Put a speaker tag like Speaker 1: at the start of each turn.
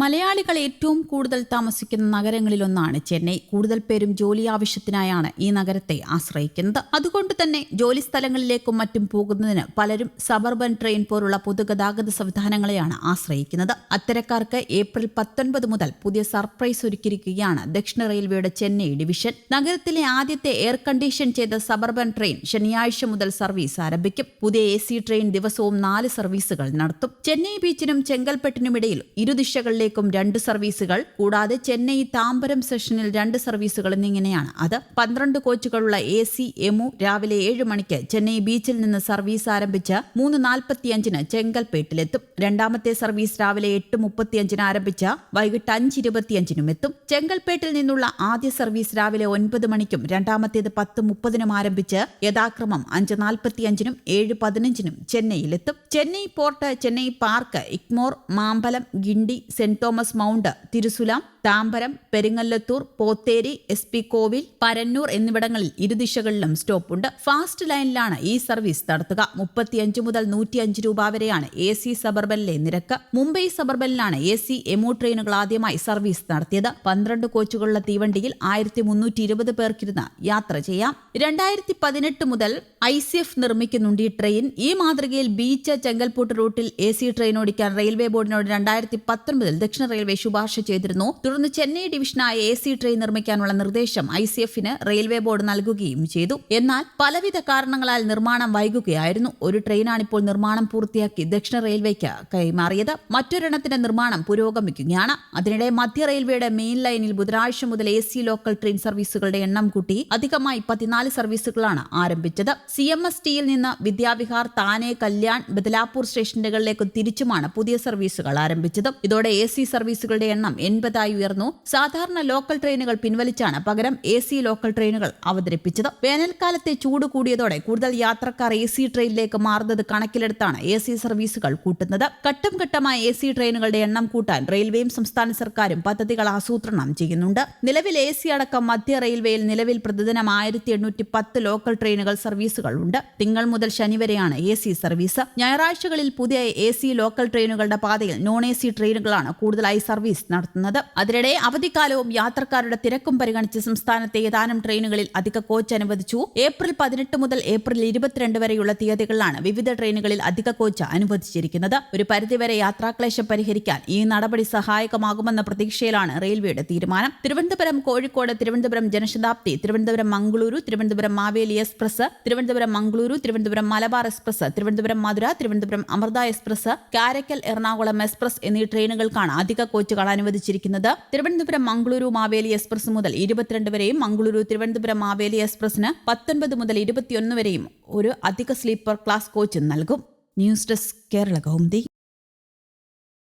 Speaker 1: മലയാളികൾ ഏറ്റവും കൂടുതൽ താമസിക്കുന്ന നഗരങ്ങളിലൊന്നാണ് ചെന്നൈ. കൂടുതൽ പേരും ജോലി ആവശ്യത്തിനായാണ് ഈ നഗരത്തെ ആശ്രയിക്കുന്നത്. അതുകൊണ്ട് തന്നെ ജോലി സ്ഥലങ്ങളിലേക്കും മറ്റും പോകുന്നതിന് പലരും സബർബൻ ട്രെയിൻ പോലുള്ള പൊതുഗതാഗത സംവിധാനങ്ങളെയാണ് ആശ്രയിക്കുന്നത്. അത്തരക്കാർക്ക് ഏപ്രിൽ പത്തൊൻപത് മുതൽ പുതിയ സർപ്രൈസ് ഒരുക്കിയിരിക്കുകയാണ് ദക്ഷിണ റെയിൽവേയുടെ ചെന്നൈ ഡിവിഷൻ. നഗരത്തിലെ ആദ്യത്തെ എയർ കണ്ടീഷൻ ചെയ്ത സബർബൻ ട്രെയിൻ ശനിയാഴ്ച മുതൽ സർവീസ് ആരംഭിക്കും. പുതിയ എ സി ട്രെയിൻ ദിവസവും നാല് സർവീസുകൾ നടത്തും. ചെന്നൈ ബീച്ചിനും ചെങ്കൽപ്പെട്ടിനുമിടയിൽ ഇരുദിശകളിലേക്കും രണ്ട് സർവീസുകൾ കൂടാതെ ചെന്നൈ താമ്പരം സെഷനിൽ രണ്ട് സർവീസുകൾ എന്നിങ്ങനെയാണ്. അത് പന്ത്രണ്ട് കോച്ചുകളുള്ള എ സി എമു രാവിലെ ഏഴ് മണിക്ക് ചെന്നൈ ബീച്ചിൽ നിന്ന് സർവീസ് ആരംഭിച്ച് മൂന്ന് നാൽപ്പത്തിയഞ്ചിന് ചെങ്കൽപ്പേട്ടിലെത്തും രണ്ടാമത്തെ സർവീസ് രാവിലെ എട്ട് മുപ്പത്തിയഞ്ചിന് ആരംഭിച്ച വൈകിട്ട് അഞ്ച് ഇരുപത്തിയഞ്ചിനും എത്തും. ചെങ്കൽപ്പേട്ടിൽ നിന്നുള്ള ആദ്യ സർവീസ് രാവിലെ ഒൻപത് മണിക്കും രണ്ടാമത്തേത് പത്ത് മുപ്പതിനും ആരംഭിച്ച് യഥാക്രമം അഞ്ച് നാൽപ്പത്തിയഞ്ചിനും ഏഴ് പതിനഞ്ചിനും ചെന്നൈയിലെത്തും. Chennai port Chennai park Egmore Mambalam Guindy saint Thomas mount Tirusulam Tambaram Perungalathur Potheri S P Kovil Paranur എന്നിവിടങ്ങളിൽ ഇരുദിശകളിലും സ്റ്റോപ്പുണ്ട്. ഫാസ്റ്റ് ലൈനിലാണ് ഈ സർവീസ് നടത്തുക. മുപ്പത്തിയഞ്ച് മുതൽ നൂറ്റിയഞ്ച് രൂപ വരെയാണ് എ സി സബർബനിലെ നിരക്ക്. മുംബൈ സബർബനിലാണ് എ സി എമു ട്രെയിനുകൾ ആദ്യമായി സർവീസ് നടത്തിയത്. പന്ത്രണ്ട് കോച്ചുകളുള്ള തീവണ്ടിയിൽ ആയിരത്തി മുന്നൂറ്റി ഇരുപത് പേർക്കിരുന്ന് യാത്ര ചെയ്യാം. രണ്ടായിരത്തി പതിനെട്ട് മുതൽ ഐ സി എഫ് നിർമ്മിക്കുന്നുണ്ട് ഈ ട്രെയിൻ. ഈ മാതൃകയിൽ ബീച്ച് ചെങ്കൽപ്പൂട്ട് റൂട്ടിൽ എ സി ട്രെയിൻ ഓടിക്കാൻ റെയിൽവേ ബോർഡിനോട് രണ്ടായിരത്തി പത്തൊൻപതിൽ ദക്ഷിണ റെയിൽവേ ശുപാർശ ചെയ്തിരുന്നു. തുടർന്ന് ചെന്നൈ ഡിവിഷനായ എ സി ട്രെയിൻ നിർമ്മിക്കാനുള്ള നിർദ്ദേശം ഐ സി എഫിന് റെയിൽവേ ബോർഡ് നൽകുകയും ചെയ്തു. എന്നാൽ പലവിധ കാരണങ്ങളാൽ നിർമ്മാണം വൈകുകയായിരുന്നു. ഒരു ട്രെയിനാണിപ്പോൾ നിർമ്മാണം പൂർത്തിയാക്കി ദക്ഷിണ റെയിൽവേക്ക് കൈമാറിയത്. മറ്റൊരെണ്ണത്തിന്റെ നിർമ്മാണം പുരോഗമിക്കുകയാണ്. അതിനിടെ മധ്യ റെയിൽവേയുടെ മെയിൻ ലൈനിൽ ബുധനാഴ്ച മുതൽ എ സി ലോക്കൽ ട്രെയിൻ സർവീസുകളുടെ എണ്ണം കൂട്ടി അധികമായി പതിനാല് സർവീസുകളാണ് ആരംഭിച്ചത്. സി എം എസ് ടിയിൽ നിന്ന് വിദ്യാവിഹാർ താനെ കല്യാൺ ബദലാപൂർ സ്റ്റേഷനുകളിലേക്ക് തിരിച്ചുമാണ് പുതിയ സർവീസുകൾ ആരംഭിച്ചത്. ഇതോടെ എ സി സർവീസുകളുടെ എണ്ണം എൺപതായി ഉയർന്നു. സാധാരണ ലോക്കൽ ട്രെയിനുകൾ പിൻവലിച്ചാണ് പകരം എ സി ലോക്കൽ ട്രെയിനുകൾ അവതരിപ്പിച്ചത്. വേനൽക്കാലത്തെ ചൂട് കൂടിയതോടെ കൂടുതൽ യാത്രക്കാർ എ സി ട്രെയിനിലേക്ക് മാറുന്നത് കണക്കിലെടുത്താണ് എ സി സർവീസുകൾ കൂട്ടുന്നത്. ഘട്ടം ഘട്ടമായി എ സി ട്രെയിനുകളുടെ എണ്ണം കൂട്ടാൻ റെയിൽവേയും സംസ്ഥാന സർക്കാരും പദ്ധതികൾ ആസൂത്രണം ചെയ്യുന്നുണ്ട്. നിലവിൽ എ സി അടക്കം മധ്യ റെയിൽവേയിൽ നിലവിൽ പ്രതിദിനം ആയിരത്തി എണ്ണൂറ്റി പത്ത് ലോക്കൽ ട്രെയിനുകൾ സർവീസുകൾ ഉണ്ട്. തിങ്കൾ മുതൽ ശനി വരെയാണ് എ സി സർവീസ്. ഞായറാഴ്ചകളിൽ പുതിയ എ സി ലോക്കൽ ട്രെയിനുകളുടെ പാതയിൽ നോൺ എ സി ട്രെയിനുകളാണ് കൂടുതലായി സർവീസ് നടത്തുന്നത്. അതിനിടെ അവധിക്കാലവും യാത്രക്കാരുടെ തിരക്കും പരിഗണിച്ച് സംസ്ഥാനത്തെ ഏതാനും ട്രെയിനുകളിൽ അധിക കോച്ച് അനുവദിച്ചു. ഏപ്രിൽ പതിനെട്ട് മുതൽ ഏപ്രിൽ ഇരുപത്തിരണ്ട് വരെയുള്ള തീയതികളിലാണ് വിവിധ ട്രെയിനുകളിൽ അധിക കോച്ച് അനുവദിച്ചിരിക്കുന്നത്. ഒരു പരിധിവരെ യാത്രാക്ലേശം പരിഹരിക്കാൻ ഈ നടപടി സഹായകമാകുമെന്ന പ്രതീക്ഷയിലാണ് റെയിൽവേയുടെ തീരുമാനം. Thiruvananthapuram Kozhikode Thiruvananthapuram Jan Shatabdi Thiruvananthapuram Mangaluru Thiruvananthapuram Maveli express Thiruvananthapuram Mangaluru Thiruvananthapuram Malabar express Thiruvananthapuram Madurai Thiruvananthapuram Amrita express Karaikal Ernakulam express എന്നീ ട്രെയിനുകൾക്കാണ് അധിക കോച്ചുകൾ അനുവദിച്ചിരിക്കുന്നത്. തിരുവനന്തപുരം മംഗളൂരു മാവേലി എക്സ്പ്രസ് മുതൽ ഇരുപത്തിരണ്ട് വരെയും മംഗളൂരു തിരുവനന്തപുരം മാവേലി എക്സ്പ്രസിന് പത്തൊൻപത് മുതൽ ഇരുപത്തിയൊന്ന് വരെയും ഒരു അധിക സ്ലീപ്പർ ക്ലാസ് കോച്ച് നൽകും. News desk Kerala Kaumudi.